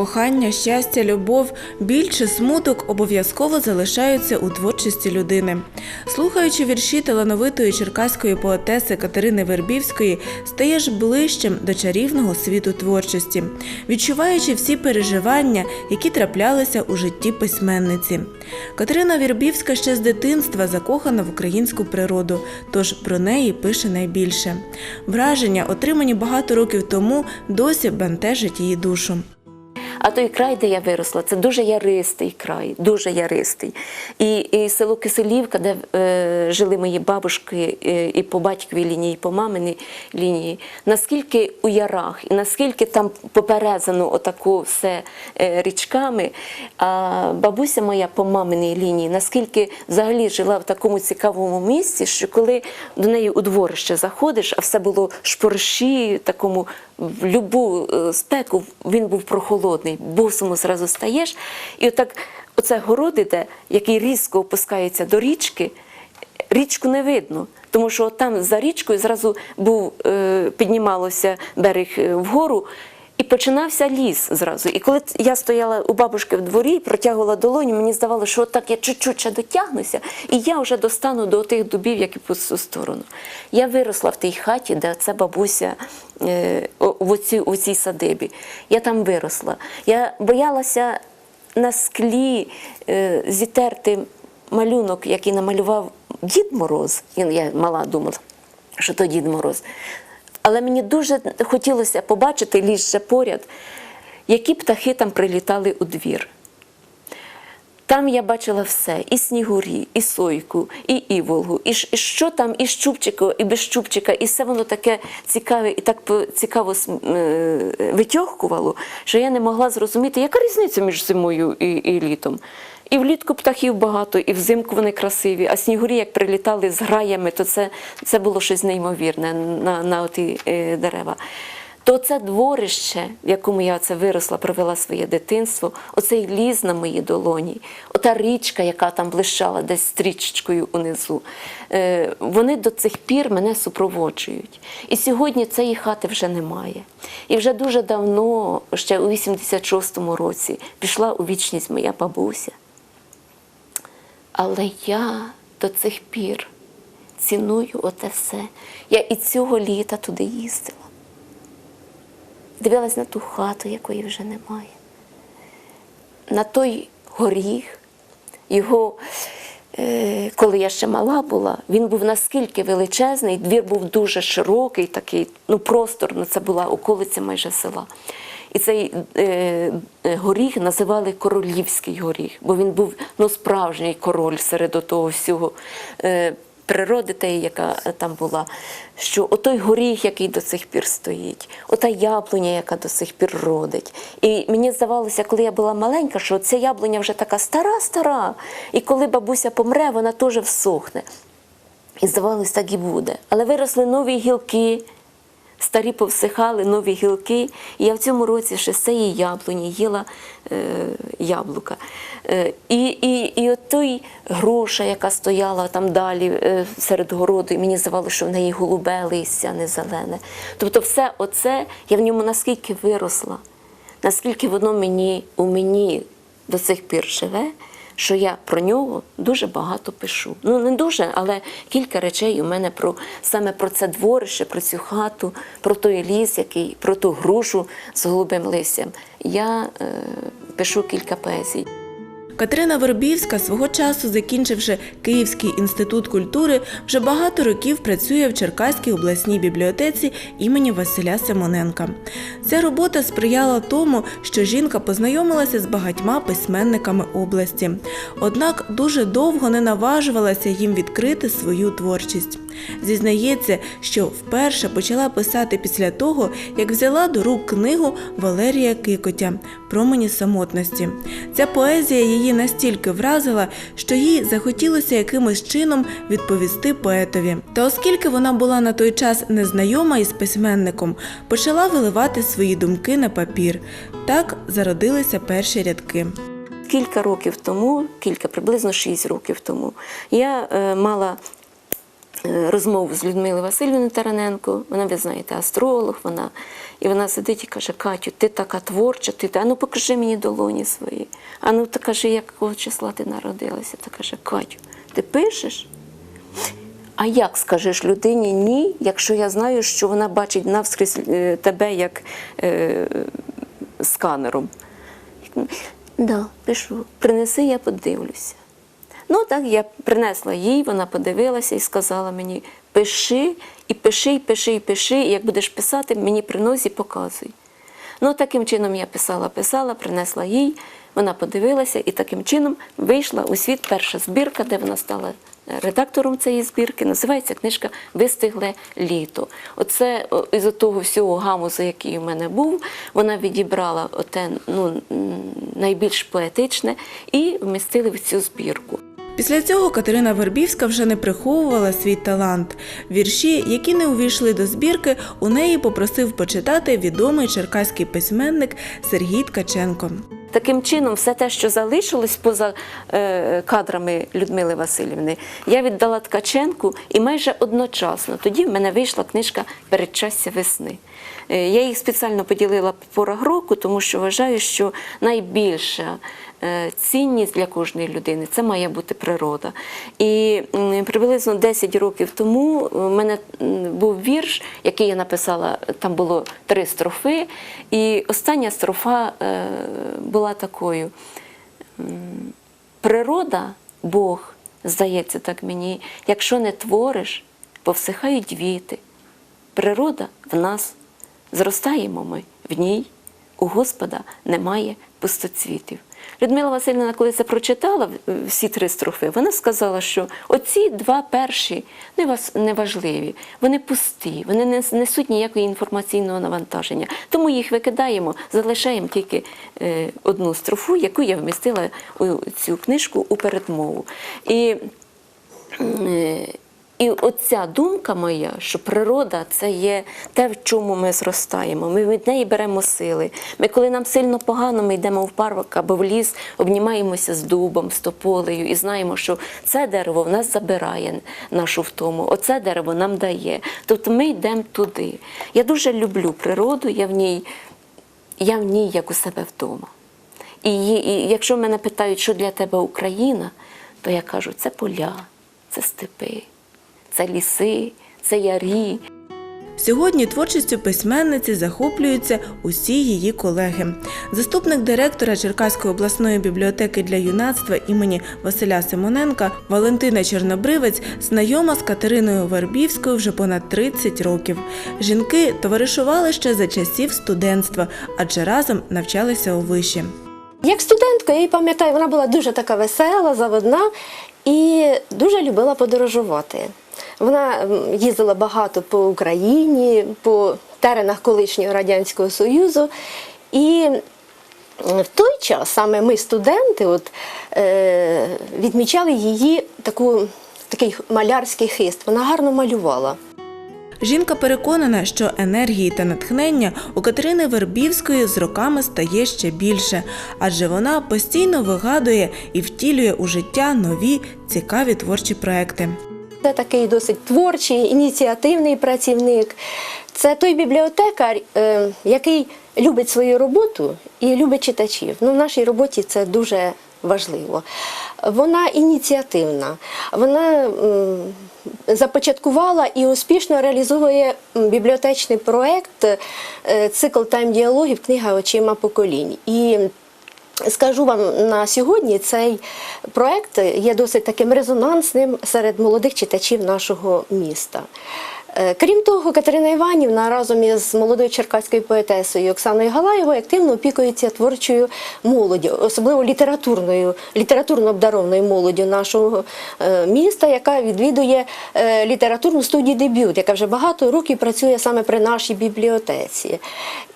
Кохання, щастя, любов, біль чи смуток обов'язково залишаються у творчості людини. Слухаючи вірші талановитої черкаської поетеси Катерини Вербівської, стаєш ближчим до чарівного світу творчості, відчуваючи всі переживання, які траплялися у житті письменниці. Катерина Вербівська ще з дитинства закохана в українську природу, тож про неї пише найбільше. Враження, отримані багато років тому, досі бентежить її душу. А той край, де я виросла, це дуже яристий край, дуже яристий. І, і село Киселівка, де е, жили мої бабушки е, і по батьковій лінії, і по маминій лінії, наскільки у ярах, і наскільки там поперезано отаку все е, річками. А бабуся моя по маминій лінії, наскільки взагалі жила в такому цікавому місці, що коли до неї у дворище заходиш, а все було шпорші, такому в любу е, спеку він був прохолодний, босому зразу стаєш. І отак оце город який різко опускається до річки, річку не видно. Тому що там за річкою зразу був, е, піднімалося берег е, вгору, і починався ліс зразу. І коли я стояла у бабушки в дворі і протягувала долоню, мені здавалося, що так я чуть-чуть ще дотягнуся, і я вже достану до тих дубів, які по цю сторону. Я виросла в тій хаті, де ця бабуся е, в оці, у цій садибі. Я там виросла. Я боялася на склі е, зітерти малюнок, який намалював Дід Мороз. Я мала думала, що то Дід Мороз. Але мені дуже хотілося побачити ліс поряд, які птахи там прилітали у двір. Там я бачила все: і снігурі, і сойку, і іволгу, і, що там, і з чубчика, і без чубчика, і все воно таке цікаве і так цікаво е, витьохкувало, що я не могла зрозуміти, яка різниця між зимою і, і літом. І влітку птахів багато, і взимку вони красиві, а снігурі, як прилітали з граями, то це, це було щось неймовірне на, на оті е, дерева. То це дворище, в якому я це виросла, провела своє дитинство, оцей ліс на моїй долоні, ота річка, яка там блищала десь стрічечкою унизу, е, вони до цих пір мене супроводжують. І сьогодні цієї хати вже немає. І вже дуже давно, ще у 86-му році, пішла у вічність моя бабуся. Але я до цих пір ціную оте все. Я і цього літа туди їздила. Дивилась на ту хату, якої вже немає. На той горіх, його, е, коли я ще мала була, він був наскільки величезний, двір був дуже широкий, такий, ну просторно, це була околиця майже села. І цей е, е, горіх називали королівський горіх, бо він був ну, справжній король серед того всього. Е, природи тієї, яка там була, що отой горіх, який до цих пір стоїть, ота яблуня, яка до сих пір родить. І мені здавалося, коли я була маленька, що ця яблуня вже така стара-стара, і коли бабуся помре, вона теж всохне. І здавалось, так і буде. Але виросли нові гілки, старі повсихали, нові гілки. І я в цьому році ще з цієї яблуні їла е, яблука. Е, і, і, і от той груша, яка стояла там далі е, серед городу, і мені здавалося, що в неї голубе листя, не зелене. Тобто, все оце я в ньому наскільки виросла, наскільки воно мені у мені до цих пір живе, що я про нього дуже багато пишу. Ну не дуже, але кілька речей у мене про саме про це дворище, про цю хату, про той ліс, який, про ту грушу з голубим листям. Я е, пишу кілька поезій. Катерина Вербівська, свого часу закінчивши Київський інститут культури, вже багато років працює в Черкаській обласній бібліотеці імені Василя Симоненка. Ця робота сприяла тому, що жінка познайомилася з багатьма письменниками області. Однак дуже довго не наважувалася їм відкрити свою творчість. Зізнається, що вперше почала писати після того, як взяла до рук книгу Валерія Кикотя Промені самотності. Ця поезія її настільки вразила, що їй захотілося якимось чином відповісти поетові. Та оскільки вона була на той час незнайома із письменником, почала виливати свої думки на папір. Так зародилися перші рядки. Кілька років тому, кілька, приблизно шість років тому, я е, мала розмову з Людмилою Васильівною Тараненко. Вона, ви знаєте, астролог. Вона, і вона сидить і каже: Катю, ти така творча, ти а ну покажи мені долоні свої. А ну та кажи, якого числа ти народилася. Та каже, Катю, ти пишеш? А як скажеш людині ні, якщо я знаю, що вона бачить навскрізь е, тебе як е, сканером? Да, пишу. Принеси, я подивлюся. Ну так я принесла їй, вона подивилася і сказала мені: пиши, і пиши, і пиши, і пиши, і як будеш писати, мені приноsi і показуй. Ну, таким чином я писала, писала, принесла їй, вона подивилася, і таким чином вийшла у світ перша збірка, де вона стала редактором цієї збірки. Називається книжка Вистигле літо. Оце із того всього гамузу, який у мене був, вона відібрала оте ну, найбільш поетичне і вмістили в цю збірку. Після цього Катерина Вербівська вже не приховувала свій талант. Вірші, які не увійшли до збірки, у неї попросив почитати відомий черкаський письменник Сергій Ткаченко. Таким чином, все те, що залишилось поза е, кадрами Людмили Васильівни, я віддала Ткаченку і майже одночасно тоді в мене вийшла книжка Передчастя весни. Е, я їх спеціально поділила по порах року, тому що вважаю, що найбільша е, цінність для кожної людини це має бути природа. І приблизно 10 років тому у мене був вірш, який я написала, там було три строфи, і остання строфа е, була такою. Природа, Бог, здається так мені, якщо не твориш, повсихають віти. Природа в нас, зростаємо ми в ній, у Господа немає пустоцвітів. Людмила Васильівна, коли це прочитала е, всі три строфи, вона сказала, що оці два перші неважливі, вони пусті, вони не несуть ніякого інформаційного навантаження. Тому їх викидаємо, залишаємо тільки е, одну строфу, яку я вмістила у цю книжку у передмову. І Е, І оця думка моя, що природа це є те, в чому ми зростаємо. Ми від неї беремо сили. Ми, коли нам сильно погано, ми йдемо в парк або в ліс, обнімаємося з дубом, з тополею і знаємо, що це дерево в нас забирає нашу втому, оце дерево нам дає. Тобто ми йдемо туди. Я дуже люблю природу, я в ній, я в ній як у себе вдома. І, і якщо мене питають, що для тебе Україна, то я кажу, це поля, це степи, це ліси, це ярі. Сьогодні творчістю письменниці захоплюються усі її колеги. Заступник директора Черкаської обласної бібліотеки для юнацтва імені Василя Симоненка Валентина Чорнобривець знайома з Катериною Вербівською вже понад 30 років. Жінки товаришували ще за часів студентства, адже разом навчалися у виші. Як студентка, я її пам'ятаю, вона була дуже така весела, заводна і дуже любила подорожувати. Вона їздила багато по Україні, по теренах колишнього Радянського Союзу. І в той час саме ми, студенти, от, е, відмічали її таку, такий малярський хист. Вона гарно малювала. Жінка переконана, що енергії та натхнення у Катерини Вербівської з роками стає ще більше, адже вона постійно вигадує і втілює у життя нові цікаві творчі проекти. Це такий досить творчий, ініціативний працівник. Це той бібліотекар, е, який любить свою роботу і любить читачів. Ну, в нашій роботі це дуже важливо. Вона ініціативна, вона започаткувала і успішно реалізовує бібліотечний проект е, цикл тайм-діалогів Книга очима поколінь. І Скажу вам на сьогодні, цей проект є досить таким резонансним серед молодих читачів нашого міста. Е, Крім того, Катерина Іванівна разом із молодою черкаською поетесою Оксаною Галаєвою активно опікується творчою молоддю, особливо літературною, літературно обдарованою молоддю нашого е, міста, яка відвідує е, літературну студію дебют, яка вже багато років працює саме при нашій бібліотеці.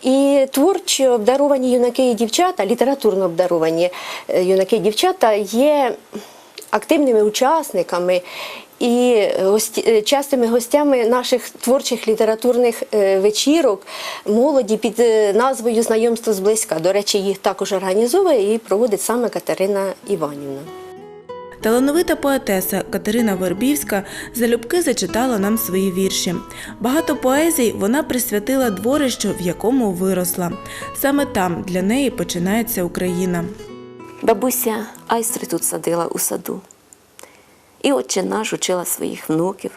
І творчо обдаровані юнаки і дівчата, літературно обдаровані юнаки і дівчата є активними учасниками і гості, е, частими гостями наших творчих літературних е, вечірок молоді під е, назвою Знайомство зблизька. До речі, їх також організовує і проводить саме Катерина Іванівна. Талановита поетеса Катерина Вербівська залюбки зачитала нам свої вірші. Багато поезій вона присвятила дворищу, в якому виросла. Саме там для неї починається Україна. Бабуся айстри тут садила у саду. І отче наш учила своїх внуків,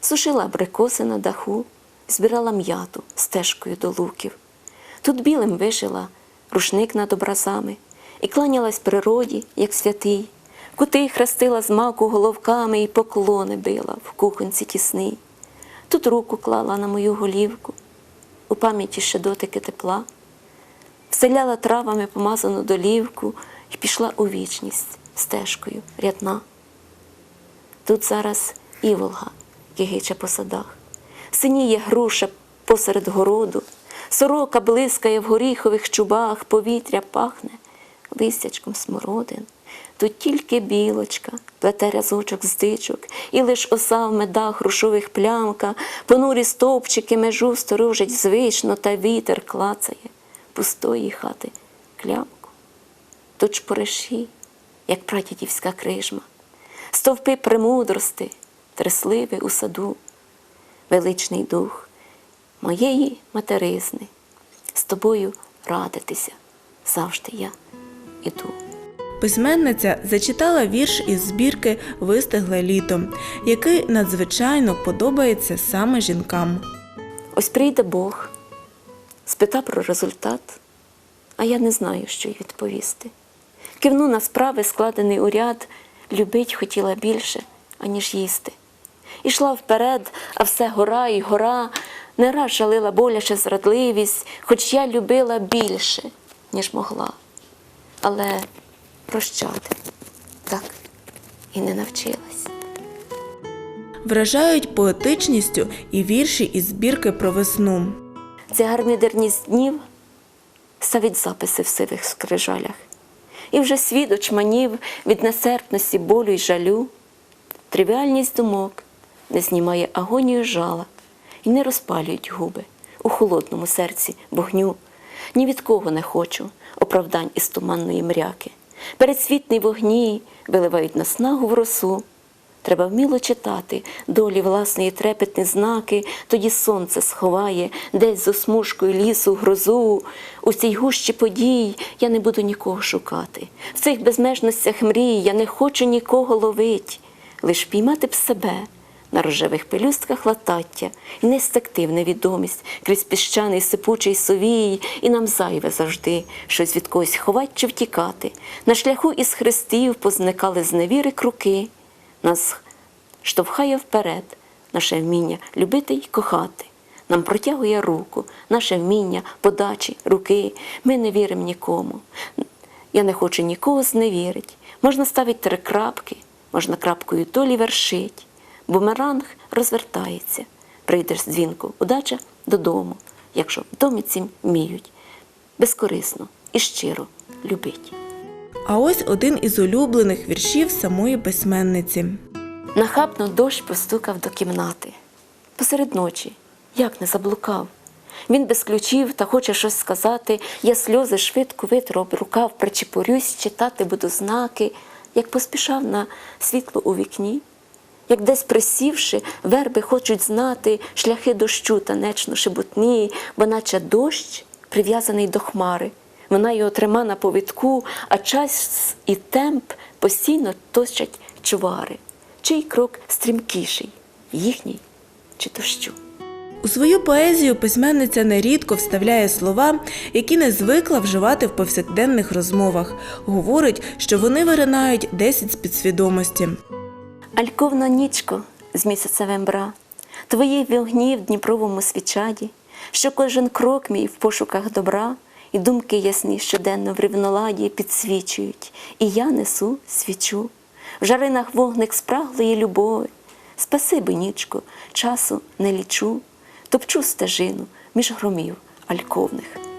сушила абрикоси на даху, збирала м'яту стежкою до луків. Тут білим вишила рушник над образами і кланялась природі, як святий. Кути хрестила з маку головками і поклони била в кухонці тісний. Тут руку клала на мою голівку, у пам'яті ще дотики тепла вселяла травами помазану долівку і пішла у вічність стежкою рядна. Тут зараз іволга кигиче по садах, синіє груша посеред городу, сорока блискає в горіхових чубах, повітря пахне листячком смородин. Тут тільки білочка, плете рязочок з дичок, і лиш оса в медах грушових плямка, понурі стовпчики межу сторожить звично, та вітер клацає пустої хати клямку. Тут шпориші, як прадідівська крижма, стовпи премудрости, тресливи у саду, величний дух моєї материзни, з тобою радитися завжди я іду. Письменниця зачитала вірш із збірки Вистигле літо, який надзвичайно подобається саме жінкам. Ось прийде Бог, спита про результат, а я не знаю, що й відповісти. Кивну на справи, складений у ряд, любить хотіла більше, аніж їсти. Ішла вперед, а все гора і гора, не раз жалила боляче зрадливість, хоч я любила більше, ніж могла. Але прощати так і не навчилась. Вражають поетичністю і вірші із збірки про весну. Ця гармідерність днів ставить записи в сивих скрижалях. І вже світ очманів від несерпності болю й жалю. Тривіальність думок не знімає агонію жала і не розпалюють губи у холодному серці вогню. Ні від кого не хочу оправдань із туманної мряки. Передсвітні вогні виливають наснагу в росу. Треба вміло читати долі власної трепетні знаки, тоді сонце сховає десь за смужкою лісу грозу. У цій гущі подій я не буду нікого шукати. В цих безмежностях мрій я не хочу нікого ловить, лиш піймати б себе на рожевих пелюстках латаття і не стекти в невідомість крізь піщаний сипучий совій, і нам зайве завжди щось від когось ховать чи втікати. На шляху із хрестів позникали з невіри круки. Нас штовхає вперед наше вміння любити й кохати. Нам протягує руку, наше вміння, подачі, руки. Ми не віримо нікому. Я не хочу нікого зневірить. Можна ставити три крапки, можна крапкою долі вершить. Бумеранг розвертається. Прийдеш з дзвінку, удача додому, якщо в домі цим вміють. Безкорисно і щиро любить. А ось один із улюблених віршів самої письменниці. Нахабно дощ постукав до кімнати. Посеред ночі, як не заблукав. Він без ключів та хоче щось сказати. Я сльози швидко витру рукав, причепурюсь, читати буду знаки, як поспішав на світло у вікні, як десь присівши, верби хочуть знати шляхи дощу танечно шебутні, бо наче дощ прив'язаний до хмари. Вона його трима на повідку, а час і темп постійно точать чувари. Чий крок стрімкіший, їхній чи дощу? У свою поезію письменниця нерідко вставляє слова, які не звикла вживати в повсякденних розмовах. Говорить, що вони виринають десь з підсвідомості. Альковна нічко з місяцевим бра, твої вогні в Дніпровому свічаді, що кожен крок мій в пошуках добра, і думки ясні щоденно в рівноладі підсвічують, і я несу свічу, в жаринах вогник спраглої любові. Спасибо, нічко, часу не лічу, топчу стежину між громів альковних.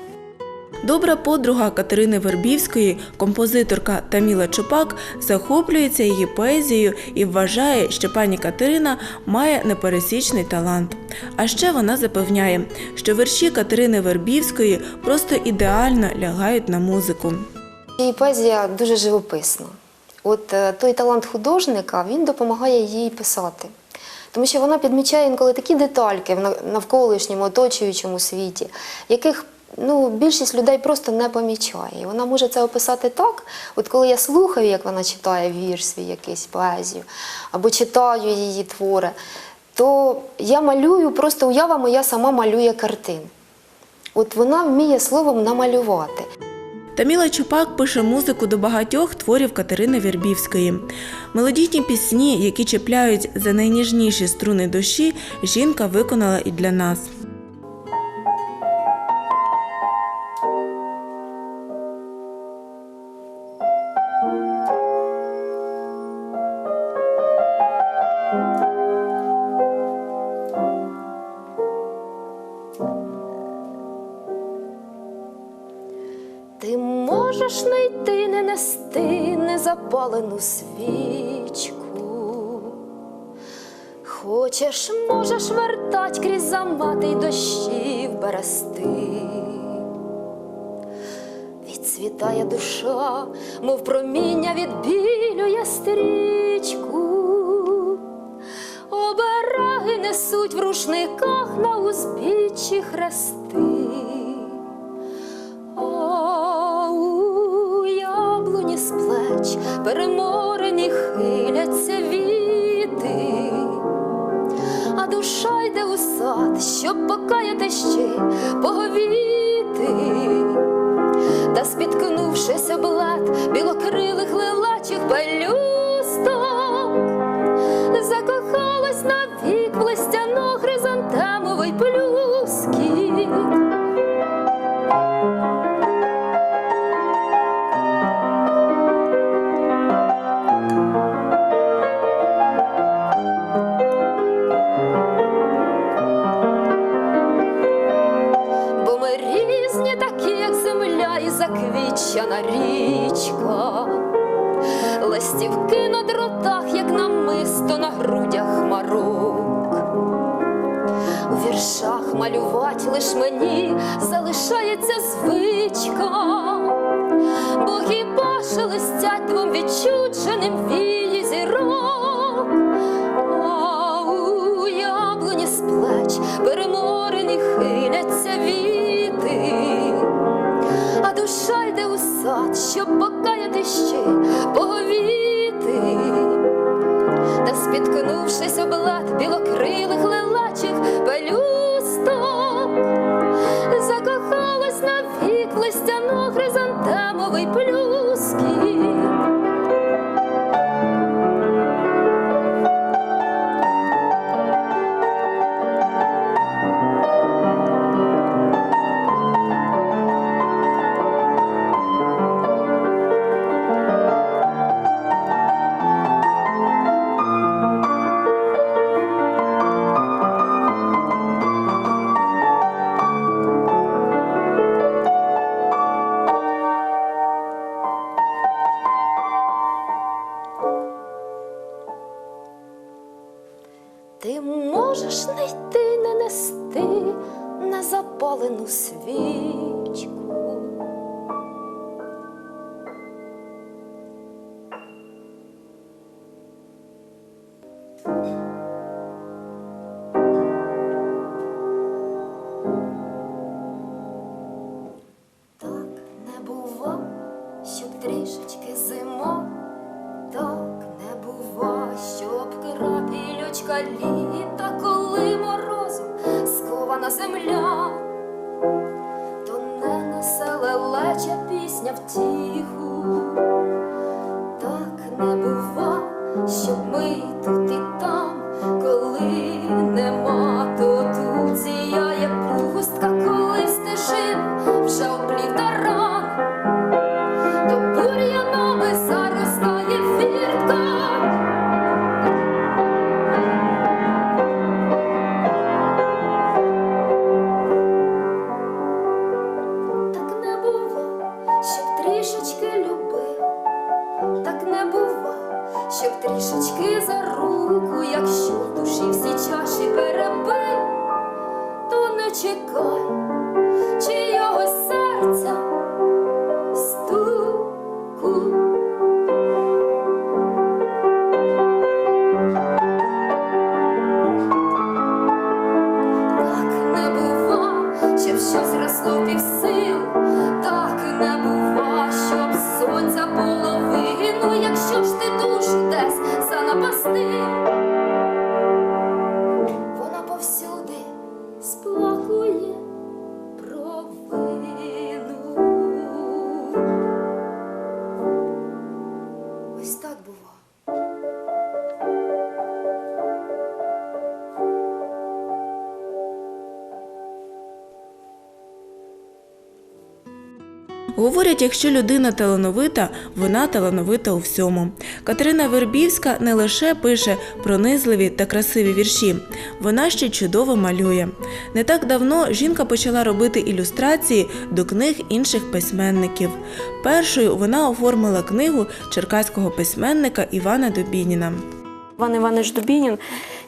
Добра подруга Катерини Вербівської, композиторка Таміла Чопак, захоплюється її поезією і вважає, що пані Катерина має непересічний талант. А ще вона запевняє, що вірші Катерини Вербівської просто ідеально лягають на музику. Її поезія дуже живописна. От е, той талант художника він допомагає їй писати. Тому що вона підмічає інколи такі детальки в навколишньому, оточуючому світі, яких ну, більшість людей просто не помічає. І вона може це описати так, от коли я слухаю, як вона читає вірш свій якийсь поезію, або читаю її твори, то я малюю, просто уява моя сама малює картин. От вона вміє словом намалювати. Таміла Чупак пише музику до багатьох творів Катерини Вірбівської. Мелодійні пісні, які чіпляють за найніжніші струни душі, жінка виконала і для нас. Вертать крізь замати й дощів берести. Відцвітає душа, мов проміння відбілює стрічку. Обереги несуть в рушниках на узбіччі хрести. Заквічена річка. Листівки на дротах, як намисто на грудях марок, У віршах малювать лиш мені залишається звичка, бо хіба шелестять двом відчудженим вії щоб покаяти ще поговіти, та спіткнувшись облад білокрилих лилачих пелюсток, закохалась навік в листяно хризантемовий плюскіт. Говорять, якщо людина талановита, вона талановита у всьому. Катерина Вербівська не лише пише пронизливі та красиві вірші, вона ще чудово малює. Не так давно жінка почала робити ілюстрації до книг інших письменників. Першою вона оформила книгу черкаського письменника Івана Добініна. Іван Іванович Дубінін,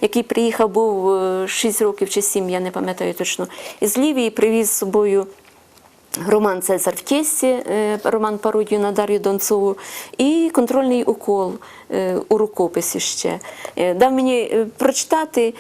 який приїхав, був 6 років чи 7, я не пам'ятаю точно, із Лівії привіз з собою роман Цезар в тєсті, е, роман пародію на Дар'ю Донцову, і контрольний укол е, у рукописі ще. Е, Дав мені прочитати.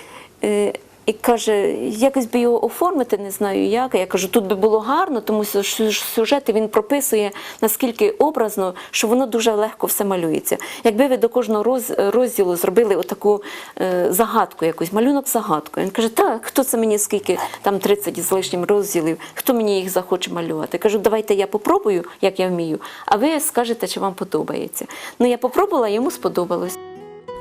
І каже, якось би його оформити, не знаю як. Я кажу, тут би було гарно, тому що сюжети він прописує наскільки образно, що воно дуже легко все малюється. Якби ви до кожного роз- розділу зробили отаку е, загадку, якусь малюнок загадку. Він каже, так, хто це мені скільки там 30 з лишнім розділів, хто мені їх захоче малювати? Я кажу, давайте я попробую, як я вмію, а ви скажете, чи вам подобається. Ну я попробувала, йому сподобалось.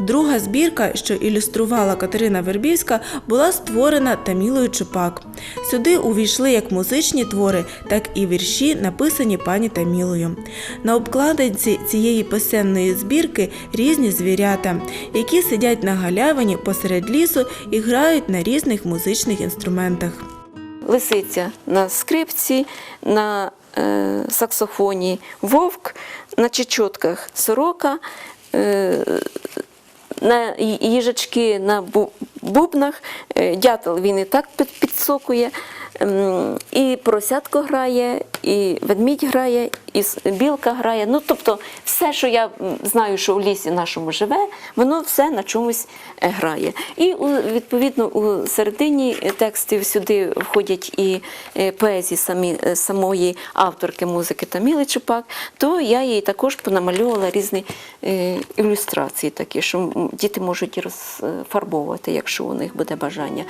Друга збірка, що ілюструвала Катерина Вербівська, була створена Тамілою Чупак. Сюди увійшли як музичні твори, так і вірші, написані пані Тамілою. На обкладинці цієї писенної збірки різні звірята, які сидять на галявині посеред лісу і грають на різних музичних інструментах. лисиця на скрипці, на е, саксофоні вовк, на чечотках сорока, е, на їжачки на бу- бубнах, е, дятел він і так під- підсокує. Ем, І поросятко грає, і ведмідь грає, і білка грає. Ну, тобто, все, що я знаю, що в лісі нашому живе, воно все на чомусь е, грає. І відповідно у середині текстів сюди входять і е, поезії самі, е, самої авторки музики Таміли Чупак, то я їй також понамальовувала різні е, ілюстрації, такі, що діти можуть розфарбовувати, якщо у них буде бажання.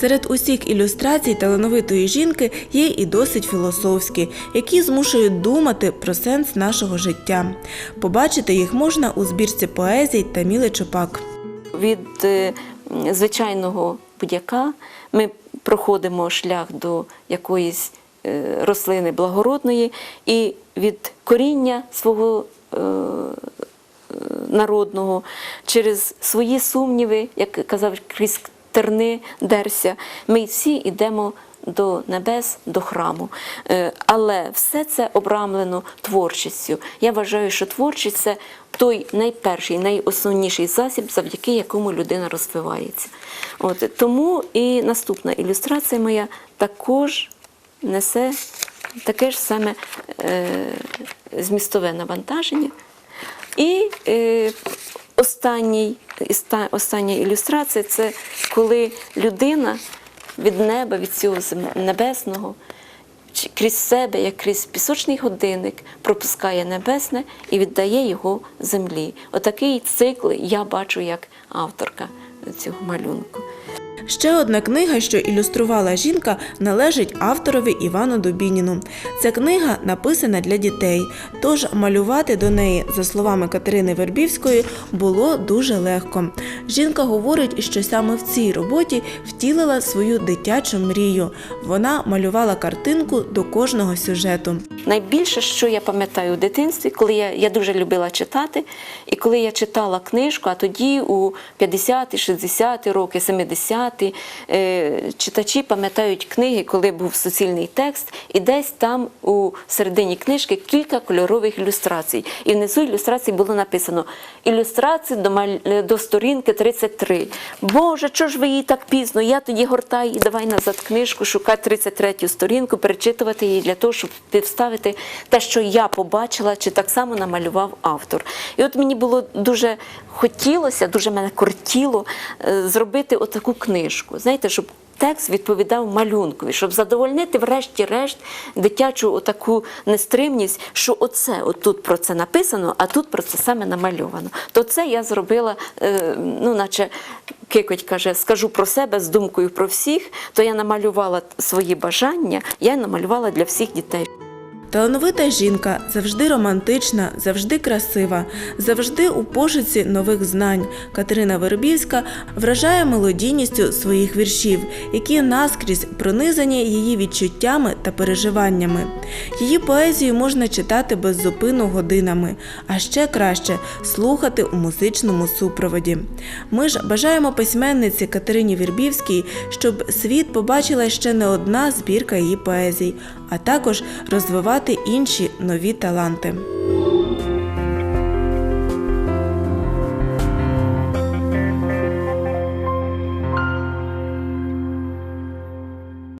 Серед усіх ілюстрацій талановитої жінки є і досить філософські, які змушують думати про сенс нашого життя. Побачити їх можна у збірці поезій Таміли Чопак. Від е, звичайного будяка ми проходимо шлях до якоїсь е, рослини благородної, і від коріння свого е, народного через свої сумніви, як казав терни дерся, ми всі йдемо до небес, до храму. Е, Але все це обрамлено творчістю. Я вважаю, що творчість це той найперший, найосновніший засіб, завдяки якому людина розвивається. От тому і наступна ілюстрація моя також несе таке ж саме е, змістове навантаження. І е, останній, остання ілюстрація це коли людина від неба, від цього небесного, крізь себе, як крізь пісочний годинник, пропускає небесне і віддає його землі. Отакий цикл я бачу як авторка цього малюнку. Ще одна книга, що ілюструвала жінка, належить авторові Івану Дубініну. Ця книга написана для дітей, тож малювати до неї, за словами Катерини Вербівської, було дуже легко. Жінка говорить, що саме в цій роботі втілила свою дитячу мрію. Вона малювала картинку до кожного сюжету. Найбільше, що я пам'ятаю у дитинстві, коли я, я дуже любила читати, і коли я читала книжку, а тоді у 50-ті, 60-ті роки, 70-ті, е, читачі пам'ятають книги, коли був суцільний текст, і десь там у середині книжки кілька кольорових ілюстрацій. І внизу ілюстрації було написано ілюстрації до, маль- до сторінки 33. Боже, чого ж ви її так пізно? Я тоді гортаю і давай назад книжку, шукати 33-ю сторінку, перечитувати її для того, щоб підставити те, що я побачила, чи так само намалював автор. І от мені було дуже хотілося, дуже мене кортіло е, зробити отаку книжку. Знаєте, щоб текст відповідав малюнкові, щоб задовольнити, врешті-решт, дитячу отаку нестримність, що оце отут про це написано, а тут про це саме намальовано. То це я зробила, е, ну, наче Кикоть каже, скажу про себе з думкою про всіх, то я намалювала свої бажання, я намалювала для всіх дітей. Талановита жінка завжди романтична, завжди красива, завжди у пошуці нових знань. Катерина Вербівська вражає мелодійністю своїх віршів, які наскрізь пронизані її відчуттями та переживаннями. Її поезію можна читати без зупину годинами, а ще краще слухати у музичному супроводі. Ми ж бажаємо письменниці Катерині Вірбівській, щоб світ побачила ще не одна збірка її поезій, а також розвивати інші нові таланти.